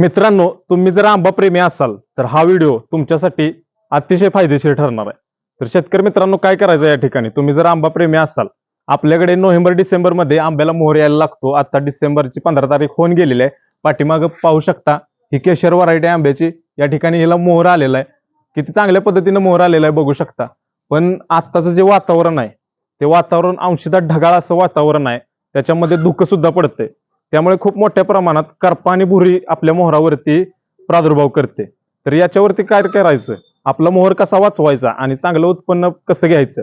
मित्रांनो तुम्ही जर आंबा प्रेमी असाल तर हा व्हिडिओ तुमच्यासाठी अतिशय फायदेशीर ठरणार आहे. तर शेतकरी मित्रांनो काय करायचं या ठिकाणी? तुम्ही जर आंबा प्रेमी असाल आपल्याकडे नोव्हेंबर डिसेंबरमध्ये आंब्याला मोहर यायला लागतो. आता डिसेंबरची पंधरा तारीख होऊन गेलेली आहे. पाठीमागं पाहू शकता ही केशर व्हरायटी आंब्याची या ठिकाणी हिला मोहर आलेला आहे. किती चांगल्या पद्धतीनं मोहर आलेला आहे बघू शकता. पण आत्ताचं जे वातावरण आहे ते वातावरण अंशतः ढगाळ असं वातावरण आहे. त्याच्यामध्ये धुकं सुद्धा पडतंय. त्यामुळे खूप मोठ्या प्रमाणात करपा आणि भुरी आपल्या मोहरावरती प्रादुर्भाव करते. तर याच्यावरती काय करायचं? आपला मोहर कसा वाचवायचा आणि चांगलं उत्पन्न कसं घ्यायचं?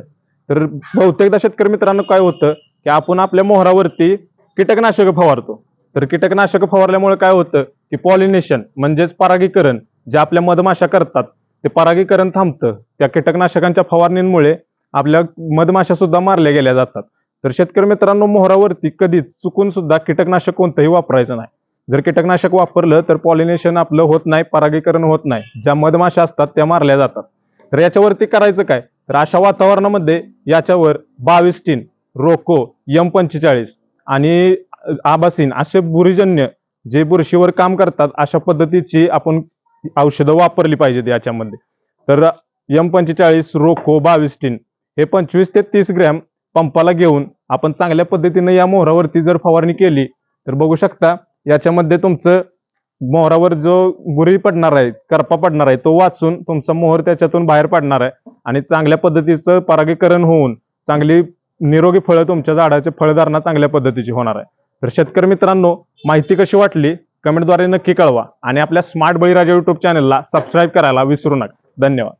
तर बहुतेकदा शेतकरी मित्रांनो काय होतं की आपण आपल्या मोहरावरती कीटकनाशक फवारतो. तर कीटकनाशक फवारल्यामुळे काय होतं की पॉलिनेशन म्हणजेच परागीकरण जे आपल्या मधमाशा करतात ते परागीकरण थांबतं. त्या कीटकनाशकांच्या फवारणींमुळे आपल्या मधमाशा सुद्धा मारल्या गेल्या जातात. तर शेतकरी मित्रांनो मोहरावरती कधी चुकून सुद्धा कीटकनाशक कोणतंही वापरायचं नाही. जर कीटकनाशक वापरलं तर पॉलिनेशन आपलं होत नाही परागीकरण होत नाही. ज्या मधमाशा असतात त्या मारल्या जातात. तर याच्यावरती करायचं काय? तर अशा वातावरणामध्ये याच्यावर बावीस टीन रोको यम पंचेचाळीस आणि आबासीन असे बुरीजन्य जे बुरशीवर काम करतात अशा पद्धतीची आपण औषधं वापरली पाहिजेत याच्यामध्ये. तर यम पंचेचाळीस रोको बावीस टीन हे पंचवीस ते तीस ग्रॅम पंपाला घेऊन आपण चांगल्या पद्धतीनं या मोहरावरती जर फवारणी केली तर बघू शकता याच्यामध्ये तुमचं मोहरावर जो गुरी पडणार आहे करपा पडणार आहे तो वाचून तुमचा मोहर त्याच्यातून बाहेर पडणार आहे आणि चांगल्या पद्धतीचं परागीकरण होऊन चांगली निरोगी फळं तुमच्या झाडाचे फळधारणा चांगल्या पद्धतीची होणार आहे. तर शेतकरी मित्रांनो माहिती कशी वाटली? कमेंटद्वारे नक्की कळवा आणि आपल्या स्मार्ट बळीराजा युट्यूब चॅनलला सबस्क्राईब करायला विसरू नका. धन्यवाद.